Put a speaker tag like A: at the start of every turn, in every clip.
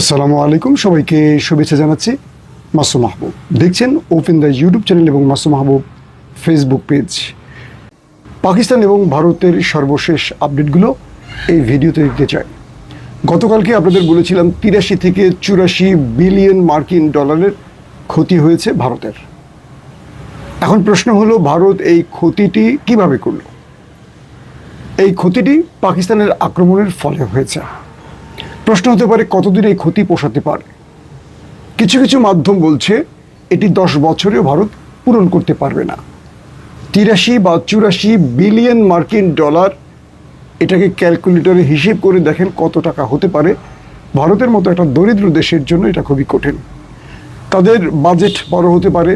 A: আসসালামু আলাইকুম। সবাইকে শুভেচ্ছা জানাচ্ছি মাসু মাহবুব। দেখছেন ওপেন দ্য ইউটিউব চ্যানেল এবং মাসু মাহবুব ফেসবুক পেজ পাকিস্তান এবং ভারতের সর্বশেষ আপডেটগুলো এই ভিডিওতে দিতে চাই। গতকালকে আপনাদের বলেছিলাম তিরাশি থেকে চুরাশি বিলিয়ন মার্কিন ডলারের ক্ষতি হয়েছে ভারতের। এখন প্রশ্ন হলো, ভারত এই ক্ষতিটি কীভাবে করল? এই ক্ষতিটি পাকিস্তানের আক্রমণের ফলে হয়েছে। প্রশ্ন হতে পারে কতদিন এই ক্ষতি পোষাতে পারে। কিছু কিছু মাধ্যম বলছে এটি দশ বছরেও ভারত পূরণ করতে পারবে না। তিরাশি বা চুরাশি বিলিয়ন মার্কিন ডলার এটাকে ক্যালকুলেটরে হিসেব করে দেখেন কত টাকা হতে পারে। ভারতের মতো একটা দরিদ্র দেশের জন্য এটা খুবই কঠিন। তাদের বাজেট বড় হতে পারে।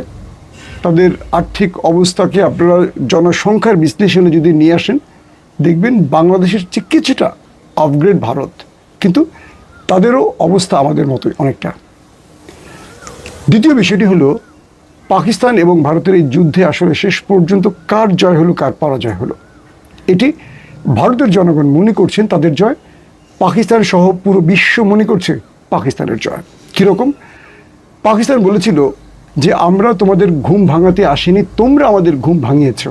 A: তাদের আর্থিক অবস্থাকে আপনারা জনসংখ্যার বিশ্লেষণে যদি নিয়ে আসেন, দেখবেন বাংলাদেশের চেয়ে কিছুটা আপগ্রেড ভারত কিন্তু তাদেরও অবস্থা আমাদের মতোই অনেকটা। দ্বিতীয় বিষয়টি হলো, পাকিস্তান এবং ভারতের এই যুদ্ধে আসলে শেষ পর্যন্ত কার জয় হলো, কার পরাজয় হলো? এটি ভারতের জনগণ মনে করছেন তাদের জয়, পাকিস্তান সহ পুরো বিশ্ব মনে করছে পাকিস্তানের জয়। কীরকম? পাকিস্তান বলেছিল যে, আমরা তোমাদের ঘুম ভাঙাতে আসিনি, তোমরা আমাদের ঘুম ভাঙিয়েছ।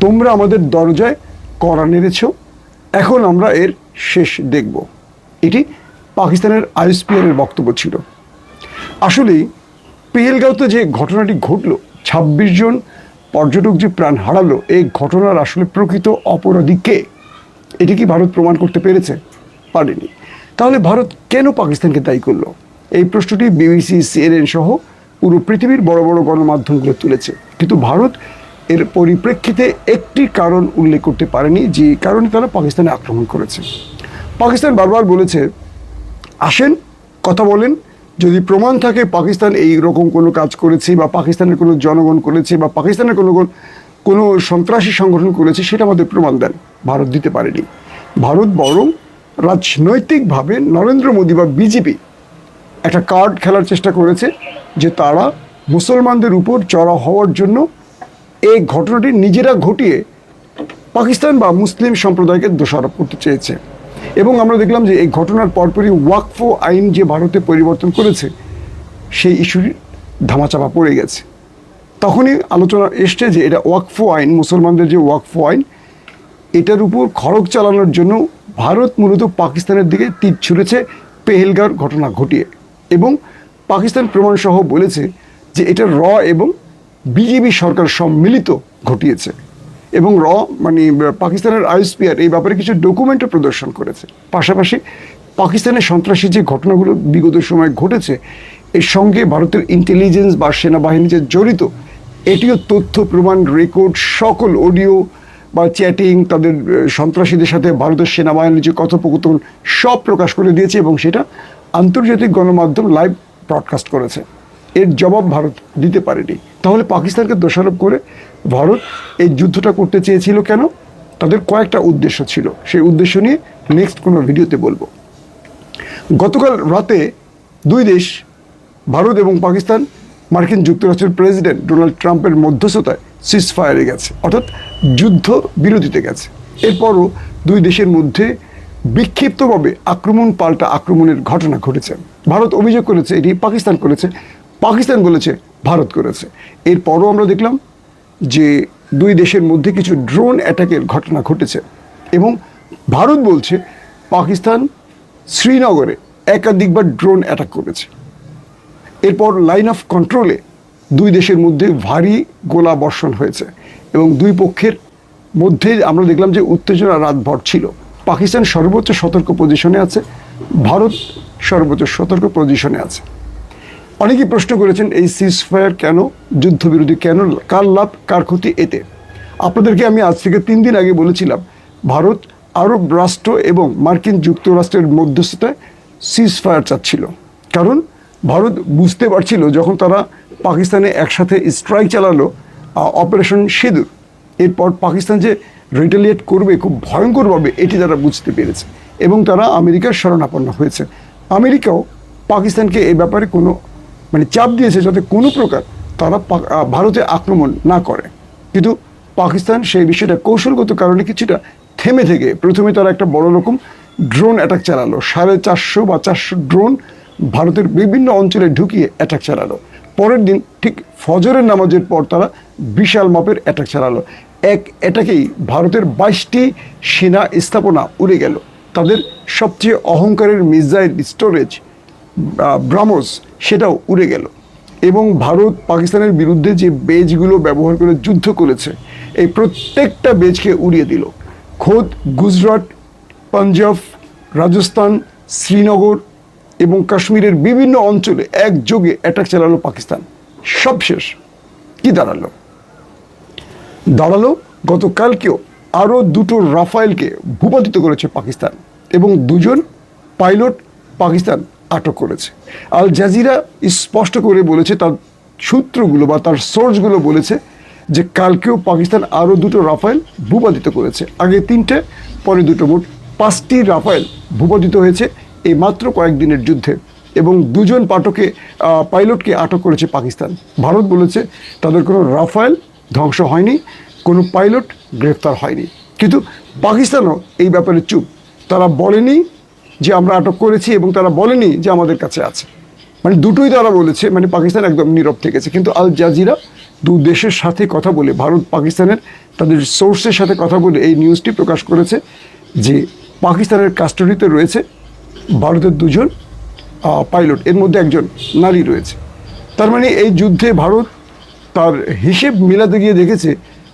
A: তোমরা আমাদের দরজায় কড়া নেড়েছ। এখন আমরা এর শেষ দেখব। এটি পাকিস্তানের আইএসপিআরের বক্তব্য ছিল। আসলেই, পেহেলগাঁওতে যে ঘটনাটি ঘটলো, ছাব্বিশ জন পর্যটক যে প্রাণ হারালো, এই ঘটনার আসলে প্রকৃত অপরাধী কে? এটি কি ভারত প্রমাণ করতে পেরেছে? পারেনি। তাহলে ভারত কেন পাকিস্তানকে দায়ী করল? এই প্রশ্নটি বিবিসি, সিএনএন সহ পুরো পৃথিবীর বড় বড় গণমাধ্যমগুলো তুলেছে। কিন্তু ভারত এর পরিপ্রেক্ষিতে একটি কারণ উল্লেখ করতে পারেনি, যে কারণে তারা পাকিস্তানে আক্রমণ করেছে। পাকিস্তান বারবার বলেছে, আসেন, কথা বলেন। যদি প্রমাণ থাকে পাকিস্তান এই রকম কোনো কাজ করেছে বা পাকিস্তানের কোনো জনগণ করেছে বা পাকিস্তানের কোনো কোনো সন্ত্রাসী সংগঠন করেছে, সেটা আমাদের প্রমাণ দেন। ভারত দিতে পারেনি। ভারত বরং রাজনৈতিকভাবে নরেন্দ্র মোদী বা বিজেপি একটা কার্ড খেলার চেষ্টা করেছে যে তারা মুসলমানদের উপর চড়া হওয়ার জন্য এই ঘটনাটি নিজেরা ঘটিয়ে পাকিস্তান বা মুসলিম সম্প্রদায়কে দোষারোপ করতে চেয়েছে। এবং আমরা দেখলাম যে এই ঘটনার পরপরই ওয়াকফো আইন যে ভারতে পরিবর্তন করেছে, সেই ইস্যুর ধামাচাপা পড়ে গেছে। তখনই আলোচনা এসছে যে এটা ওয়াকফো আইন, মুসলমানদের যে ওয়াকফো আইন, এটার উপর খড়গ চালানোর জন্য ভারত মূলত পাকিস্তানের দিকে তীর ছুঁড়েছে পেহেলগাঁর ঘটনা ঘটিয়ে। এবং পাকিস্তান প্রমাণসহ বলেছে যে এটা র এবং বিজেপি সরকার সম্মিলিত ঘটিয়েছে। এবং র মানে পাকিস্তানের আইএসপিআর এই ব্যাপারে কিছু ডকুমেন্টও প্রদর্শন করেছে। পাশাপাশি পাকিস্তানের সন্ত্রাসী যে ঘটনাগুলো বিগত সময় ঘটেছে, এর সঙ্গে ভারতের ইন্টেলিজেন্স বা সেনাবাহিনী যে জড়িত, এটিও তথ্য, প্রমাণ রেকর্ড সকল অডিও বা চ্যাটিং তাদের সন্ত্রাসীদের সাথে ভারতের সেনাবাহিনীর যে কথোপকথন, সব প্রকাশ করে দিয়েছে এবং সেটা আন্তর্জাতিক গণমাধ্যম লাইভ ব্রডকাস্ট করেছে। এর জবাব ভারত দিতে পারেনি। তাহলে পাকিস্তানকে দোষারোপ করে ভারত এই যুদ্ধটা করতে চেয়েছিল কেন? তাদের কয়েকটা উদ্দেশ্য ছিল। সেই উদ্দেশ্য নিয়ে নেক্সট কোনো ভিডিওতে বলব। গতকাল রাতে দুই দেশ, ভারত এবং পাকিস্তান, মার্কিন যুক্তরাষ্ট্রের প্রেসিডেন্ট ডোনাল্ড ট্রাম্পের মধ্যস্থতায় সিজ ফায়ারে গেছে। অর্থাৎ যুদ্ধ বিরতিতে গেছে। এরপরও দুই দেশের মধ্যে বিক্ষিপ্তভাবে আক্রমণ পাল্টা আক্রমণের ঘটনা ঘটেছে। ভারত অভিযোগ করেছে, এটি পাকিস্তান করেছে। পাকিস্তান বলেছে ভারত করেছে। এরপরও আমরা দেখলাম যে দুই দেশের মধ্যে কিছু ড্রোন অ্যাটাকের ঘটনা ঘটেছে এবং ভারত বলছে পাকিস্তান শ্রীনগরে একাধিকবার ড্রোন অ্যাটাক করেছে। এরপর লাইন অফ কন্ট্রোলে দুই দেশের মধ্যে ভারী গোলা বর্ষণ হয়েছে এবং দুই পক্ষের মধ্যে আমরা দেখলাম যে উত্তেজনা রাতভর ছিল। পাকিস্তান সর্বোচ্চ সতর্ক পজিশনে আছে, ভারত সর্বোচ্চ সতর্ক পজিশনে আছে। অনেকেই প্রশ্ন করেছেন, এই সিজ ফায়ার কেন? যুদ্ধবিরোধী কেন? কার লাভ, কার ক্ষতি এতে? আপনাদেরকে আমি আজ থেকে তিন দিন আগে বলেছিলাম, ভারত আরব রাষ্ট্র এবং মার্কিন যুক্তরাষ্ট্রের মধ্যস্থতায় সিজ ফায়ার চাচ্ছিল। কারণ ভারত বুঝতে পারছিল যখন তারা পাকিস্তানে একসাথে স্ট্রাইক চালালো অপারেশন সিঁদুর। এরপর পাকিস্তান যে রিটেলিয়েট করবে খুব ভয়ঙ্করভাবে, এটি তারা বুঝতে পেরেছে। এবং তারা আমেরিকার শরণাপন্ন হয়েছে। আমেরিকাও পাকিস্তানকে এ ব্যাপারে কোনো মানে চাপ দিয়েছে যাতে কোনো প্রকার তারা ভারতে আক্রমণ না করে। কিন্তু পাকিস্তান সেই বিষয়টা কৌশলগত কারণে কিছুটা থেমে থেকে প্রথমে তারা একটা বড় রকম ড্রোন অ্যাটাক চালালো। সাড়ে চারশো বা চারশো ড্রোন ভারতের বিভিন্ন অঞ্চলে ঢুকিয়ে অ্যাটাক চালালো। পরের দিন ঠিক ফজরের নামাজের পর তারা বিশাল মাপের অ্যাটাক চালালো। এক অ্যাটাকেই ভারতের বাইশটি সেনা স্থাপনা উড়ে গেল। তাদের সবচেয়ে অহংকারের মিসাইল স্টোরেজ ব্রাহ্মস সেটাও উড়ে গেল। এবং ভারত পাকিস্তানের বিরুদ্ধে যে বেজগুলো ব্যবহার করে যুদ্ধ করেছে, এই প্রত্যেকটা বেজকে উড়িয়ে দিল। খোদ গুজরাট, পাঞ্জাব, রাজস্থান, শ্রীনগর এবং কাশ্মীরের বিভিন্ন অঞ্চলে একযোগে অ্যাটাক চালালো পাকিস্তান। সব শেষ। কি দাঁড়াল? দাঁড়াল, গতকালকেও আরও দুটো রাফায়েলকে ভূপাতিত করেছে পাকিস্তান এবং দুজন পাইলট পাকিস্তান আটক করেছে। আল জাজিরা স্পষ্ট করে বলেছে, তার সূত্রগুলো বা তার সোর্সগুলো বলেছে যে কালকেও পাকিস্তান আরও দুটো রাফায়েল ভূপাতিত করেছে। আগে তিনটে, পরে দুটো। মোট পাঁচটি রাফায়েল ভূপাতিত হয়েছে এই মাত্র কয়েকদিনের যুদ্ধে এবং দুজন পাঠকে পাইলটকে আটক করেছে পাকিস্তান। ভারত বলেছে, তাদের কোনো রাফায়েল ধ্বংস হয়নি, কোনো পাইলট গ্রেফতার হয়নি। কিন্তু পাকিস্তানও এই ব্যাপারে চুপ। তারা বলেনি যে আমরা আটক করেছি এবং তারা বলেনি যে আমাদের কাছে আছে। মানে দুটোই তারা বলেছে মানে পাকিস্তান একদম নীরব থেকেছে কিন্তু আল জাজিরা দু দেশের সাথে কথা বলে, ভারত, পাকিস্তানের তাদের সোর্সের সাথে কথা বলে এই নিউজটি প্রকাশ করেছে যে পাকিস্তানের কাস্টডিতে রয়েছে ভারতের দুজন পাইলট এর মধ্যে একজন নারী রয়েছে। তার মানে এই যুদ্ধে ভারত তার হিসেব মিলাতে গিয়ে দেখেছে,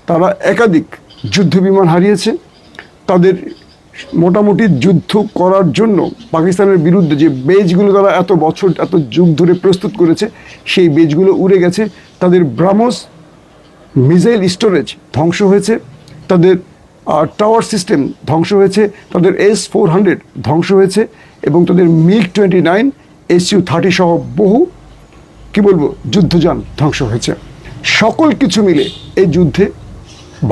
A: তারা একাধিক যুদ্ধ বিমান হারিয়েছে। তাদের মোটামুটি যুদ্ধ করার জন্য পাকিস্তানের বিরুদ্ধে যে বেজগুলো তারা এত বছর, এত যুগ ধরে প্রস্তুত করেছে, সেই বেজগুলো উড়ে গেছে। তাদের ব্রাহ্মস মিসাইল স্টোরেজ ধ্বংস হয়েছে। তাদের টাওয়ার সিস্টেম ধ্বংস হয়েছে। তাদের এস ফোর হান্ড্রেড ধ্বংস হয়েছে এবং তাদের MiG twenty nine, S U thirty সহ বহু, কি বলব, যুদ্ধযান ধ্বংস হয়েছে। সকল কিছু মিলে এই যুদ্ধে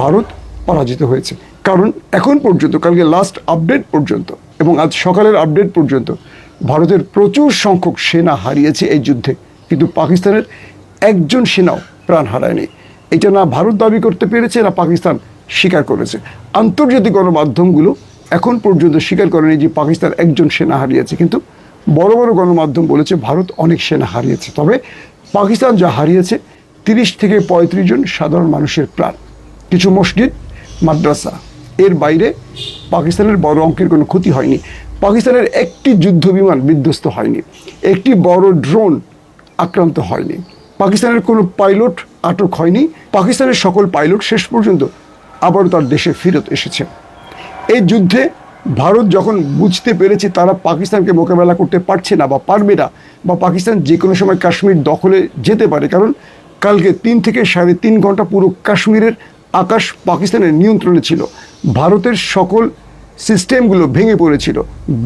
A: ভারত পরাজিত হয়েছে। কারণ এখন পর্যন্ত, কালকে লাস্ট আপডেট পর্যন্ত এবং আজ সকালের আপডেট পর্যন্ত ভারতের প্রচুর সংখ্যক সেনা হারিয়েছে এই যুদ্ধে। কিন্তু পাকিস্তানের একজন সেনাও প্রাণ হারায়নি। এটা না ভারত দাবি করতে পেরেছে, না পাকিস্তান স্বীকার করেছে। আন্তর্জাতিক গণমাধ্যমগুলো এখন পর্যন্ত স্বীকার করেনি যে পাকিস্তান একজন সেনা হারিয়েছে। কিন্তু বড় বড় গণমাধ্যম বলেছে ভারত অনেক সেনা হারিয়েছে। তবে পাকিস্তান যা হারিয়েছে, তিরিশ থেকে পঁয়ত্রিশ জন সাধারণ মানুষের প্রাণ। কিছু মসজিদ, মাদ্রাসা এর বাইরে পাকিস্তানের বড় অঙ্কের কোনো ক্ষতি হয়নি। পাকিস্তানের একটি যুদ্ধ বিমান বিধ্বস্ত হয়নি। একটি বড় ড্রোন আক্রান্ত হয়নি। পাকিস্তানের কোনো পাইলট আটক হয়নি। পাকিস্তানের সকল পাইলট শেষ পর্যন্ত আবারও তার দেশে ফেরত এসেছে। এই যুদ্ধে ভারত যখন বুঝতে পেরেছে তারা পাকিস্তানকে মোকাবেলা করতে পারছে না বা পারবে না, বা পাকিস্তান যে কোনো সময় কাশ্মীর দখলে যেতে পারে, কারণ কালকে তিন থেকে সাড়ে তিন ঘণ্টা পুরো কাশ্মীরের আকাশ পাকিস্তানের নিয়ন্ত্রণে ছিল। ভারতের সকল সিস্টেমগুলো ভেঙে পড়েছিল।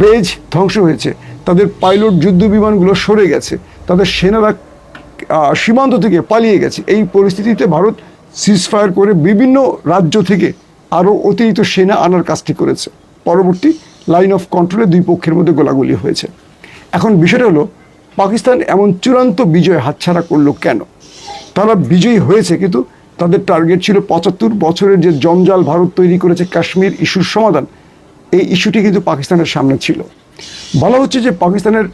A: বেজ ধ্বংস হয়েছে। তাদের পাইলট যুদ্ধ বিমানগুলো সরে গেছে। তাদের সেনারা সীমান্ত থেকে পালিয়ে গেছে। এই পরিস্থিতিতে ভারত সিজফায়ার করে বিভিন্ন রাজ্য থেকে আরও অতিরিক্ত সেনা আনার কাজটি করেছে। পরবর্তী লাইন অফ কন্ট্রোলে দুই পক্ষের মধ্যে গোলাগুলি হয়েছে। এখন বিষয়টা হলো, পাকিস্তান এমন চূড়ান্ত বিজয় হাতছাড়া করল কেন? তারা বিজয়ী হয়েছে কিন্তু তাদের টার্গেট ছিল পঁচাত্তর বছরের যে জঞ্জাল ভারত তৈরি করেছে কাশ্মীর ইস্যুর সমাধান, এই ইস্যুটি কিন্তু পাকিস্তানের সামনে ছিল। বলা হচ্ছে যে পাকিস্তানের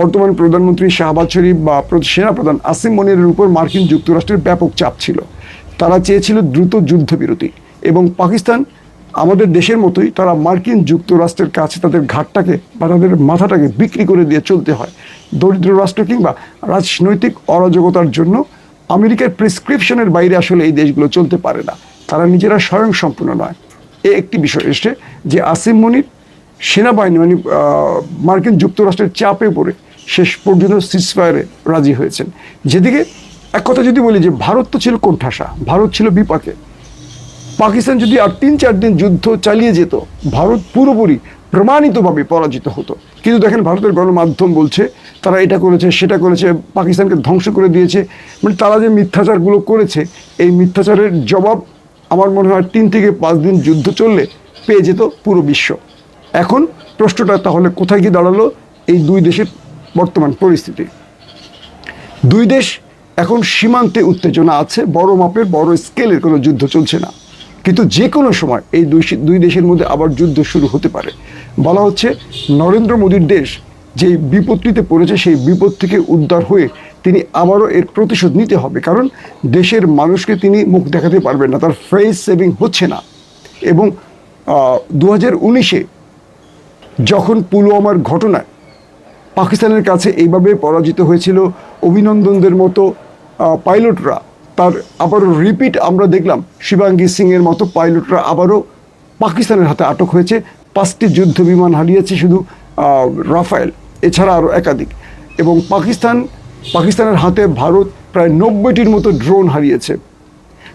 A: বর্তমান প্রধানমন্ত্রী শাহবাজ শরীফ বা সেনাপ্রধান আসিম মনিরের উপর মার্কিন যুক্তরাষ্ট্রের ব্যাপক চাপ ছিল। তারা চেয়েছিল দ্রুত যুদ্ধবিরতি এবং পাকিস্তান আমাদের দেশের মতোই তারা মার্কিন যুক্তরাষ্ট্রের কাছে তাদের ঘাটটাকে বা তাদের মাথাটাকে বিক্রি করে দিয়ে চলতে হয়। দরিদ্র রাষ্ট্র কিংবা রাজনৈতিক অরাজকতার জন্য আমেরিকার প্রেসক্রিপশনের বাইরে আসলে এই দেশগুলো চলতে পারে না। তারা নিজেরা স্বয়ং সম্পূর্ণ নয়। এ একটি বিষয় এসছে যে আসিম মনির সেনাবাহিনী মানে মার্কিন যুক্তরাষ্ট্রের চাপে পড়ে শেষ পর্যন্ত সিসফায়ারে রাজি হয়েছেন। যেদিকে এক কথা যদি বলি যে ভারত তো ছিল কোণঠাসা, ভারত ছিল বিপাকে। পাকিস্তান যদি আর তিন চার দিন যুদ্ধ চালিয়ে যেত, ভারত পুরোপুরি প্রমাণিতভাবে পরাজিত হতো। কিন্তু দেখেন, ভারতের গণমাধ্যম বলছে তারা এটা করেছে, সেটা করেছে, পাকিস্তানকে ধ্বংস করে দিয়েছে। মানে তারা যে মিথ্যাচারগুলো করেছে, এই মিথ্যাচারের জবাব আমার মনে হয় তিন থেকে পাঁচ দিন যুদ্ধ চললে পেয়ে যেত পুরো বিশ্ব। এখন প্রশ্নটা তাহলে কোথায় গিয়ে দাঁড়াল? এই দুই দেশের বর্তমান পরিস্থিতি। দুই দেশ এখন সীমান্তে উত্তেজনা আছে, বড় মাপের, বড় স্কেলের কোনো যুদ্ধ চলছে না। কিন্তু যে কোনো সময় এই দুই দুই দেশের মধ্যে আবার যুদ্ধ শুরু হতে পারে। বলা হচ্ছে নরেন্দ্র মোদীর দেশ যে বিপত্তিতে পড়েছে, সেই বিপদ থেকে উদ্ধার হয়ে তিনি আবারও এর প্রতিশোধ নিতে হবে। কারণ দেশের মানুষকে তিনি মুখ দেখাতে পারবেন না, তার ফেস সেভিং হচ্ছে না। এবং দু হাজার উনিশে যখন পুলওয়ামার ঘটনায় পাকিস্তানের কাছে এইভাবে পরাজিত হয়েছিল অভিনন্দনদের মতো পাইলটরা, তার আবারও রিপিট আমরা দেখলাম, শিবাঙ্গী সিংয়ের মতো পাইলটরা আবারও পাকিস্তানের হাতে আটক হয়েছে। পাঁচটি যুদ্ধ বিমান হারিয়েছে শুধু রাফায়েল। এছাড়া আরও একাধিক। এবং পাকিস্তান, পাকিস্তানের হাতে ভারত প্রায় নব্বইটির মতো ড্রোন হারিয়েছে।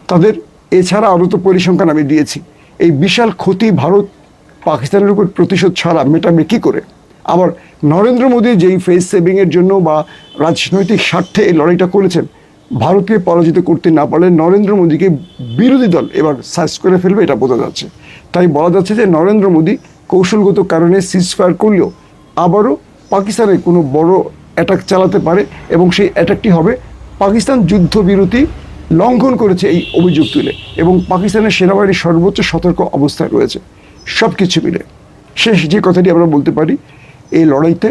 A: তাদের এছাড়া আরও তো পরিসংখ্যান আমি দিয়েছি। এই বিশাল ক্ষতি ভারত পাকিস্তানের উপর প্রতিশোধ ছাড়া মেটাবে কী করে? আবার নরেন্দ্র মোদী যেই ফেস সেভিংয়ের জন্য বা রাজনৈতিক স্বার্থে এই লড়াইটা করেছেন, ভারতকে পরাজিত করতে না পারলে নরেন্দ্র মোদীকে বিরোধী দল এবার সার্চ করে ফেলবে, এটা বোঝা যাচ্ছে। তাই বলা যাচ্ছে যে নরেন্দ্র মোদী কৌশলগত কারণে সিজফায়ার করলেও আবারও পাকিস্তানে কোনো বড় অ্যাটাক চালাতে পারে এবং সেই অ্যাটাকটি হবে পাকিস্তান যুদ্ধবিরতি লঙ্ঘন করেছে এই অভিযোগ তুলে এবং পাকিস্তানের সেনাবাহিনী সর্বোচ্চ সতর্ক অবস্থায় রয়েছে। সব কিছু মিলে শেষ যে কথাটি আমরা বলতে পারি, এই লড়াইতে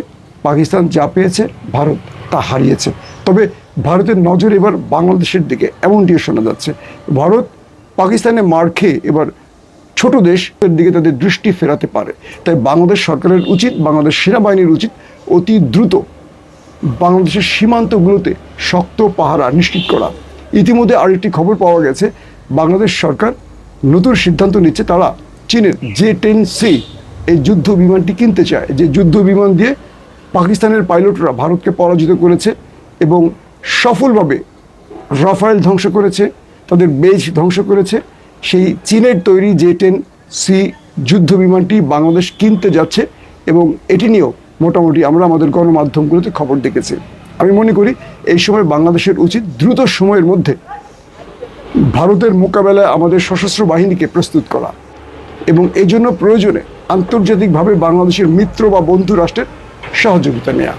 A: পাকিস্তান যা পেয়েছে, ভারত তা হারিয়েছে। তবে ভারতের নজর এবার বাংলাদেশের দিকে এমনটিও শোনা যাচ্ছে। ভারত পাকিস্তানে মার খেয়ে এবার ছোট দেশের দিকে তাদের দৃষ্টি ফেরাতে পারে। তাই বাংলাদেশ সরকারের উচিত, বাংলাদেশ সেনাবাহিনীর উচিত অতি দ্রুত বাংলাদেশের সীমান্তগুলোতে শক্ত পাহারা নিশ্চিত করা। ইতিমধ্যে আরেকটি খবর পাওয়া গেছে, বাংলাদেশ সরকার নতুন সিদ্ধান্ত নিচ্ছে তারা চীনের জে টেন সি এই যুদ্ধ বিমানটি কিনতে চায়। যে যুদ্ধ বিমান দিয়ে পাকিস্তানের পাইলটরা ভারতকে পরাজিত করেছে এবং সফলভাবে রাফায়েল ধ্বংস করেছে, তাদের বেজ ধ্বংস করেছে সেই চীনের তৈরি জে টেন সি যুদ্ধ বিমানটি বাংলাদেশ কিনতে যাচ্ছে এবং এটি নিয়েও মোটামুটি আমরা আমাদের গণমাধ্যমগুলোতে খবর দেখেছি। আমি মনে করি এই সময় বাংলাদেশের উচিত দ্রুত সময়ের মধ্যে ভারতের মোকাবেলায় আমাদের সশস্ত্র বাহিনীকে প্রস্তুত করা এবং এই জন্য প্রয়োজনে আন্তর্জাতিকভাবে বাংলাদেশের মিত্র বা বন্ধু রাষ্ট্রের সহযোগিতা নেওয়া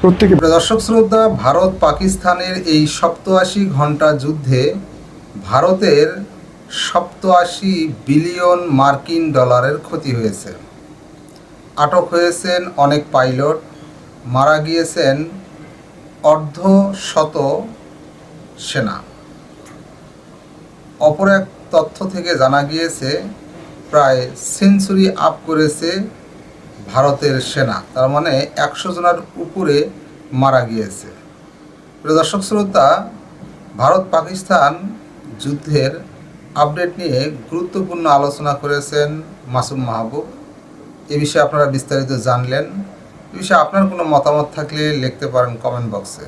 A: প্রত্যেকে
B: দর্শক, শ্রদ্ধা ভারত পাকিস্তানের এই সপ্তআশি ঘণ্টা যুদ্ধে ভারতের সপ্তআশি বিলিয়ন মার্কিন ডলারের ক্ষতি হয়েছে। আটক হয়েছেন অনেক পাইলট, মারা গিয়েছেন অর্ধ শত সেনা। অপর এক তথ্য থেকে জানা গিয়েছে, প্রায় সেঞ্চুরি আপ করেছে ভারতের সেনা, তার মানে একশো জনের উপরে মারা গিয়েছে। দর্শক শ্রোতা ভারত পাকিস্তান যুদ্ধের আপডেট নিয়ে গুরুত্বপূর্ণ আলোচনা করেছেন মাসুম মাহবুব। এ বিষয়ে আপনারা বিস্তারিত জানলেন। এ বিষয়ে আপনার কোনো মতামত থাকলে লিখতে পারেন কমেন্ট বক্সে।